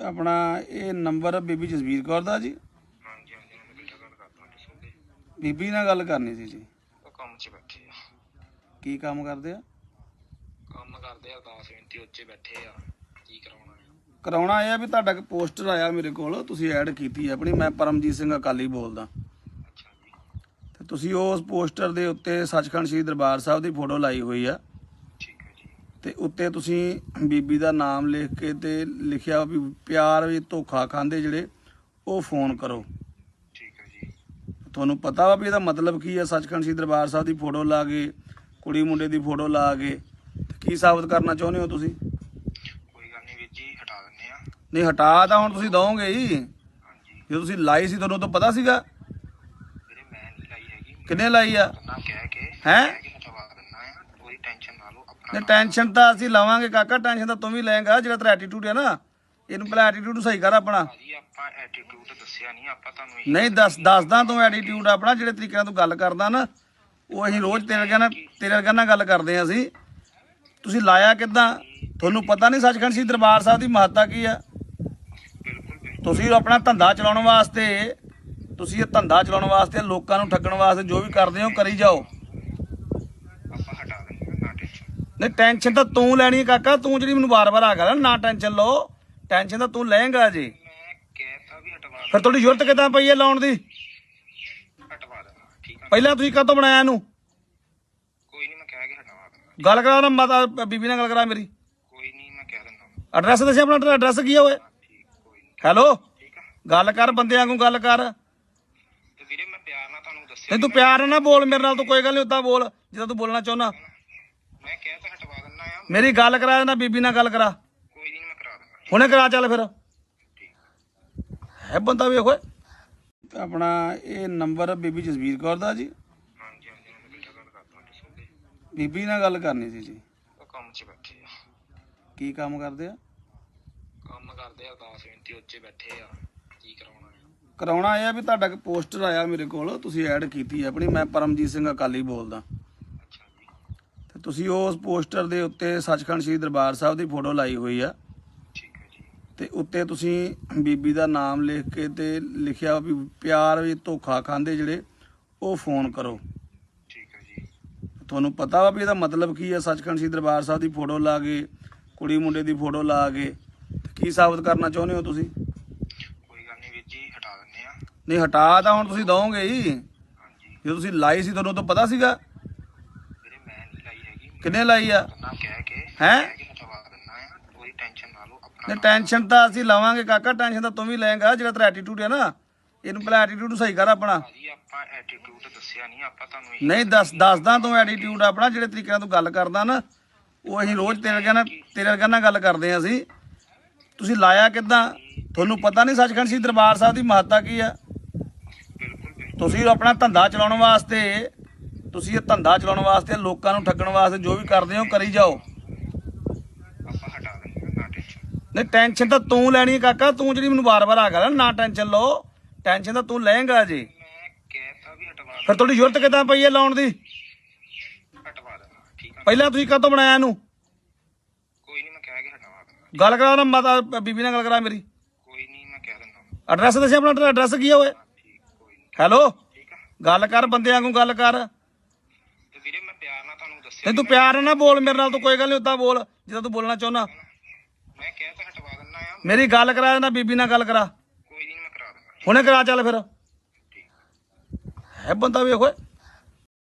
ਆਪਣਾ ਇਹ ਨੰਬਰ ਬੀਬੀ ਜਸਵੀਰ ਕੌਰ ਦਾ ਜੀ। ਹਾਂਜੀ ਹਾਂਜੀ ਮੈਂ ਬੇਟਾ ਗੱਲ ਕਰਦਾ ਦੱਸੋ ਜੀ ਬੀਬੀ ਨਾਲ ਗੱਲ ਕਰਨੀ ਸੀ ਜੀ। ਉਹ ਕੰਮ 'ਚ ਬੈਠੇ ਆ। ਕੀ ਕੰਮ ਕਰਦੇ ਆ? ਕੰਮ ਕਰਦੇ ਆ ਦਾਸ ਮਿੰਤੀ ਉੱਚੇ ਬੈਠੇ ਆ। ਕੀ ਕਰਾਉਣਾ ਹੈ ਕਰਾਉਣਾ ਇਹ ਆ ਵੀ ਤੁਹਾਡਾ ਇੱਕ ਪੋਸਟਰ ਆਇਆ ਮੇਰੇ ਕੋਲ ਤੁਸੀਂ ਐਡ ਕੀਤੀ ਹੈ ਆਪਣੀ। ਮੈਂ ਪਰਮਜੀਤ ਸਿੰਘ ਅਕਾਲੀ ਬੋਲਦਾ। ਅੱਛਾ ਜੀ। ਤੇ ਤੁਸੀਂ ਉਸ ਪੋਸਟਰ ਦੇ ਉੱਤੇ ਸੱਚਖੰਡ ਸ੍ਰੀ ਦਰਬਾਰ ਸਾਹਿਬ ਦੀ ਫੋਟੋ ਲਾਈ ਹੋਈ ਆ। ਤੇ ਉੱਤੇ ਤੁਸੀਂ ਬੀਬੀ ਦਾ ਨਾਮ ਲਿਖ ਕੇ ਤੇ ਲਿਖਿਆ ਵੀ ਪਿਆਰ ਵੀ ਧੋਖਾ ਖਾਂਦੇ ਜਿਹੜੇ ਉਹ ਫੋਨ ਕਰੋ। ਠੀਕ ਹੈ ਜੀ। ਤੁਹਾਨੂੰ ਪਤਾ ਵਾ ਵੀ ਇਹਦਾ ਮਤਲਬ ਕੀ ਹੈ ਸੱਚਖੰਡ ਸ੍ਰੀ ਦਰਬਾਰ ਸਾਹਿਬ ਦੀ ਫੋਟੋ ਲਾ ਕੇ ਕੁੜੀ ਮੁੰਡੇ ਦੀ ਫੋਟੋ ਲਾ ਕੇ ਕੀ ਸਾਬਤ ਕਰਨਾ ਚਾਹੁੰਦੇ ਹੋ ਤੁਸੀਂ? ਕੋਈ ਗੱਲ ਨਹੀਂ ਵੀਰ ਜੀ ਹਟਾ ਦਿੰਦੇ ਆ ਨਹੀਂ ਹਟਾ ਤਾਂ ਹੁਣ ਤੁਸੀਂ ਦਓਗੇ ਹੀ। ਹਾਂਜੀ। ਜਦੋਂ ਤੁਸੀਂ ਲਾਈ ਸੀ ਤੁਹਾਨੂੰ ਤਾਂ ਪਤਾ ਸੀਗਾ। ਵੀਰੇ ਮੈਂ ਨਹੀਂ ਲਾਈ ਹੈਗੀ। ਕਿੰਨੇ ਲਾਈ ਆ? ਨਾ ਕਹਿ ਕੇ ਹੈਂ? ਕਹਿ ਕੇ ਹਟਵਾ ਦਿੰਦਾ ਆ ਕੋਈ ਟੈਨਸ਼ਨ ਨਾ ਲਓ ਆਪਣਾ ਨਹੀਂ ਟੈਨਸ਼ਨ ਤਾਂ ਅਸੀਂ ਲਵਾਂਗੇ ਕਾਕਾ ਟੈਨਸ਼ਨ ਤਾਂ ਤੂੰ ਵੀ ਲਏਗਾ ਜਿਹੜਾ ਤੇਰਾ ਐਟੀਟਿਊਡ ਹੈ ਨਾ ਇਹਨੂੰ ਪਹਿਲਾਂ ਐਟੀਟਿਊਡ ਸਹੀ ਕਰ ਆਪਣਾ। ਭਾਜੀ ਆਪਾਂ ਐਟੀਟਿਊਡ ਦੱਸਿਆ ਨਹੀਂ ਆਪਾਂ ਤੁਹਾਨੂੰ ਇਹ ਨਹੀਂ ਦੱਸ ਦੱਸਦਾ ਤੂੰ ਐਟੀਟਿਊਡ ਆਪਣਾ ਜਿਹੜੇ ਤਰੀਕੇ ਨਾਲ ਤੂੰ ਗੱਲ ਕਰਦਾ ਨਾ ਉਹ ਅਸੀਂ ਰੋਜ਼ ਤੇਰੇ ਵਰਗਾ ਨਾਲ ਤੇਰੇ ਵਰਗਾ ਨਾਲ ਗੱਲ ਕਰਦੇ ਹਾਂ ਅਸੀਂ। ਤੁਸੀਂ ਲਾਇਆ ਕਿੱਦਾਂ? ਤੁਹਾਨੂੰ ਪਤਾ ਨਹੀਂ ਸੱਚਖੰਡ ਸ੍ਰੀ ਦਰਬਾਰ ਸਾਹਿਬ ਦੀ ਮਹੱਤਤਾ ਕੀ ਆ? ਤੁਸੀਂ ਆਪਣਾ ਧੰਦਾ ਚਲਾਉਣ ਵਾਸਤੇ ਤੁਸੀਂ ਇਹ ਧੰਦਾ ਚਲਾਉਣ ਵਾਸਤੇ ਲੋਕਾਂ ਨੂੰ ਠੱਗਣ ਵਾਸਤੇ ਜੋ ਵੀ ਕਰਦੇ ਹੋ ਕਰੀ ਜਾਓ ਆਪਾਂ ਹਟਾ ਦਿੰਦੇ ਆ ਨਾ ਟੈਨਸ਼ਨ ਨਹੀਂ ਟੈਨਸ਼ਨ ਤਾਂ ਤੂੰ ਲੈਣੀ ਹੈ ਕਾਕਾ ਤੂੰ ਜਿਹੜੀ ਮੈਨੂੰ ਵਾਰ-ਵਾਰ ਆ ਗਿਆ ਨਾ ਟੈਨਸ਼ਨ ਲਓ। ਟੈਨਸ਼ਨ ਤਾਂ ਤੂੰ ਲਏਗਾ ਜੀ। ਮੈਂ ਕਹਿਤਾ ਵੀ ਹਟਵਾ ਫਿਰ ਤੁਹਾਡੀ ਜ਼ਰੂਰਤ ਕਿੱਦਾਂ ਪਈ ਹੈ ਲਾਉਣ ਦੀ? ਹਟਵਾ ਦੇਣਾ ਠੀਕ ਆ ਪਹਿਲਾਂ ਤੁਸੀਂ ਕਦੋਂ ਬਣਾਇਆ ਇਹਨੂੰ? ਕੋਈ ਨਹੀਂ ਮੈਂ ਕਹਿ ਕੇ ਹਟਵਾ ਦਿੰਦਾ ਗੱਲ ਕਰਾ ਨਾ ਮਾਤਾ ਬੀਬੀ ਨਾਲ ਗੱਲ ਕਰਾ ਮੇਰੀ। ਕੋਈ ਨਹੀਂ ਮੈਂ ਕਹਿ ਦਿੰਦਾ ਐਡਰੈਸ ਦੱਸਿਆ ਆਪਣਾ ਐਡਰੈਸ ਕੀ ਆ ਓਏ? ਠੀਕ ਕੋਈ ਨਹੀਂ ਹੈਲੋ ਠੀਕ ਆ ਗੱਲ ਕਰ ਬੰਦਿਆਂ ਵਾਂਗੂ ਗੱਲ ਕਰ। ਨਹੀਂ ਤੇ ਵੀਰੇ ਮੈਂ ਪਿਆਰ ਨਾਲ ਤੁਹਾਨੂੰ ਦੱਸਿਆ ਤੂੰ ਪਿਆਰ ਨਾਲ ਨਾ ਬੋਲ ਮੇਰੇ ਨਾਲ ਤੂੰ ਕੋਈ ਗੱਲ ਨਹੀਂ ਉਦਾਂ ਬੋਲ ਜਿੱਦਾਂ ਤੂੰ ਬੋਲਣਾ ਚਾਹੁੰਦਾ ਮੈਂ ਕਹਿ ਤਾਂ ਹਟਵਾ ਦਿੰਦਾ ਆ ਮੇਰੀ ਗੱਲ ਕਰਾ ਨਾ ਬੀਬੀ ਨਾਲ ਗੱਲ ਕਰਾ। ਕੋਈ ਨਹੀਂ ਮੈਂ ਕਰਾ ਦਿੰਦਾ। ਹੁਣੇ ਕਰਾ ਚੱਲ ਫਿਰ। ਹੈ ਬੰਦਾ ਵੇਖ ਓਏ ਆਪਣਾ ਇਹ ਨੰਬਰ ਬੀਬੀ ਜਸਵੀਰ ਕੌਰ ਦਾ ਜੀ। ਹਾਂਜੀ ਹਾਂਜੀ ਮੈਂ ਬੇਟਾ ਗੱਲ ਕਰਦਾ ਦੱਸੋ ਜੀ। ਬੀਬੀ ਨਾਲ ਗੱਲ ਕਰਨੀ ਸੀ ਜੀ। ਉਹ ਕੰਮ 'ਚ ਬੈਠੇ ਆ। ਕੀ ਕੰਮ ਕਰਦੇ ਆ? ਕੰਮ ਕਰਦੇ ਆ ਦਾਸ ਮਿੰਤੀ ਉੱਚੇ ਬੈਠੇ ਆ। ਕੀ ਕਰਾਉਣਾ ਹੈ ਕਰਾਉਣਾ ਇਹ ਆ ਵੀ ਤੁਹਾਡਾ ਇੱਕ ਪੋਸਟਰ ਆਇਆ ਮੇਰੇ ਕੋਲ ਤੁਸੀਂ ਐਡ ਕੀਤੀ ਹੈ ਆਪਣੀ। ਮੈਂ ਪਰਮਜੀਤ ਸਿੰਘ ਅਕਾਲੀ ਬੋਲਦਾ। ਤੁਸੀਂ ਉਸ ਪੋਸਟਰ ਦੇ ਉੱਤੇ ਸੱਚਖੰਡ ਸ੍ਰੀ ਦਰਬਾਰ ਸਾਹਿਬ ਦੀ ਫੋਟੋ ਲਾਈ ਹੋਈ ਆ। ਠੀਕ ਹੈ ਜੀ। ਤੇ ਉੱਤੇ ਤੁਸੀਂ ਬੀਬੀ ਦਾ ਨਾਮ ਲਿਖ ਕੇ ਤੇ ਲਿਖਿਆ ਵੀ ਪਿਆਰ ਵੀ ਧੋਖਾ ਖਾਂਦੇ ਜਿਹੜੇ ਉਹ ਫੋਨ ਕਰੋ। ਠੀਕ ਹੈ ਜੀ। ਤੁਹਾਨੂੰ ਪਤਾ ਵਾ ਵੀ ਇਹਦਾ ਮਤਲਬ ਕੀ ਹੈ ਸੱਚਖੰਡ ਸ੍ਰੀ ਦਰਬਾਰ ਸਾਹਿਬ ਦੀ ਫੋਟੋ ਲਾ ਕੇ ਕੁੜੀ ਮੁੰਡੇ ਦੀ ਫੋਟੋ ਲਾ ਕੇ ਕੀ ਸਾਬਤ ਕਰਨਾ ਚਾਹੁੰਦੇ ਹੋ ਤੁਸੀਂ? ਕੋਈ ਗੱਲ ਨਹੀਂ ਵੀਰ ਜੀ ਹਟਾ ਦਿੰਦੇ ਆ ਨਹੀਂ ਹਟਾ ਤਾਂ ਹੁਣ ਤੁਸੀਂ ਦਓਗੇ ਹੀ। ਹਾਂਜੀ। ਜਦੋਂ ਤੁਸੀਂ ਲਾਈ ਸੀ ਤੁਹਾਨੂੰ ਤਾਂ ਪਤਾ ਸੀਗਾ ਵੀਰੇ ਮੈਂ ਨਹੀਂ ਲਾਈ ਹੈਗੀ ਕਿੰਨੇ ਲਾਈ ਆ? ਹੈਂ? ਆ ਨਾ ਟੈਨਸ਼ਨ ਤਾਂ ਅਸੀਂ ਲਵਾਂਗੇ ਕਾਕਾ ਟੈਨਸ਼ਨ ਤਾਂ ਤੂੰ ਵੀ ਲਏਗਾ ਜਿਹੜਾ ਤੇਰਾ ਐਟੀਟਿਊਡ ਹੈ ਨਾ। ਇਹਨੂੰ ਪਹਿਲਾਂ ਐਟੀਟਿਊਡ ਸਹੀ ਕਰ ਆਪਣਾ। ਨਹੀਂ ਦੱਸ ਦੱਸਦਾ ਤੂੰ ਐਟੀਟਿਊਡ ਆਪਣਾ ਜਿਹੜੇ ਤਰੀਕੇ ਨਾਲ ਤੂੰ ਗੱਲ ਕਰਦਾ ਨਾ ਉਹ ਅਸੀਂ ਰੋਜ਼ ਤੇਰੇ ਵਰਗਾ ਨਾਲ ਤੇਰੇ ਵਰਗਾ ਨਾਲ ਗੱਲ ਕਰਦੇ ਹਾਂ ਅਸੀਂ। ਤੁਸੀਂ ਲਾਇਆ ਕਿੱਦਾਂ? ਤੁਹਾਨੂੰ ਪਤਾ ਨਹੀਂ ਸੱਚਖੰਡ ਸ੍ਰੀ ਦਰਬਾਰ ਸਾਹਿਬ ਦੀ ਮਹੱਤਤਾ ਕੀ ਆ? ਤੁਸੀਂ ਆਪਣਾ ਧੰਦਾ ਚਲਾਉਣ ਵਾਸਤੇ ਤੁਸੀਂ ਇਹ ਧੰਦਾ ਚਲਾਉਣ ਵਾਸਤੇ ਲੋਕਾਂ ਨੂੰ ਠੱਗਣ ਵਾਸਤੇ ਜੋ ਵੀ ਕਰਦੇ ਹੋ ਕਰੀ ਜਾਓ। ਆਪਾਂ ਹਟਾ ਦਿੰਦੇ ਆ ਨਾ ਟੈਨਸ਼ਨ ਨਹੀਂ ਟੈਨਸ਼ਨ ਤਾਂ ਤੂੰ ਲੈਣੀ ਹੈ ਕਾਕਾ ਤੂੰ ਜਿਹੜੀ ਮੈਨੂੰ ਵਾਰ-ਵਾਰ ਆ ਗਿਆ ਨਾ ਟੈਨਸ਼ਨ ਲਓ। ਟੈਨਸ਼ਨ ਤਾਂ ਤੂੰ ਲਏਗਾ ਜੀ ਮੈਂ ਕਹਿਤਾ ਵੀ ਹਟਵਾ ਫਿਰ ਤੁਹਾਡੀ ਜ਼ਰੂਰਤ ਕਿੱਦਾਂ ਪਈ ਹੈ ਲਾਉਣ ਦੀ? ਹਟਵਾ ਦੇਣਾ ਠੀਕ ਆ। ਪਹਿਲਾਂ ਤੁਸੀਂ ਕਦੋਂ ਬਣਾਇਆ ਇਹਨੂੰ? ਕੋਈ ਨਹੀਂ ਮੈਂ ਕਹਿ ਕੇ ਹਟਵਾ। ਦਿੰਦਾ ਗੱਲ ਕਰਾ ਨਾ ਮਾਤਾ ਬੀਬੀ ਨਾਲ ਗੱਲ ਕਰਾ ਮੇਰੀ। ਕੋਈ ਨਹੀਂ ਮੈਂ ਕਹਿ ਦਿੰਦਾ ਐਡਰੈਸ ਦੱਸਿਆ ਆਪਣਾ ਐਡਰੈਸ ਕੀ ਆ ਓਏ? ਠੀਕ ਕੋਈ ਨਹੀਂ। ਹੈਲੋ ਠੀਕ ਆ। ਗੱਲ ਕਰ ਬੰਦਿਆਂ ਵਾਂਗੂ ਗੱਲ ਕਰ ਤੇ ਵੀਰੇ ਮੈਂ ਪਿਆਰ ਨਾਲ ਤੁਹਾਨੂੰ ਦੱਸਿਆ ਨਹੀਂ ਤੂੰ ਪਿਆਰ ਨਾਲ ਨਾ ਬੋਲ ਮੇਰੇ ਨਾਲ ਤੂੰ ਕੋਈ ਗੱਲ ਨਹੀਂ ਉਦਾਂ ਬੋਲ ਜਿੱਦਾਂ ਤੂੰ ਬੋਲਣਾ ਚਾਹੁੰਦਾ। ਮੈਂ ਕਹਿ ਤਾਂ ਹਟਵਾ ਦਿੰਦਾ ਆ। ਮੇਰੀ ਗੱਲ ਕਰਾ ਨਾ ਬੀਬੀ ਨਾਲ ਗੱਲ ਕਰਾ। ਕੋਈ ਨਹੀਂ ਮੈਂ ਕਰਾ ਦਿੰਦਾ। ਹੁਣੇ ਕਰਾ ਚੱਲ ਫਿਰ। ਹੈ ਬੰਦਾ ਵੇਖ ਓਏ।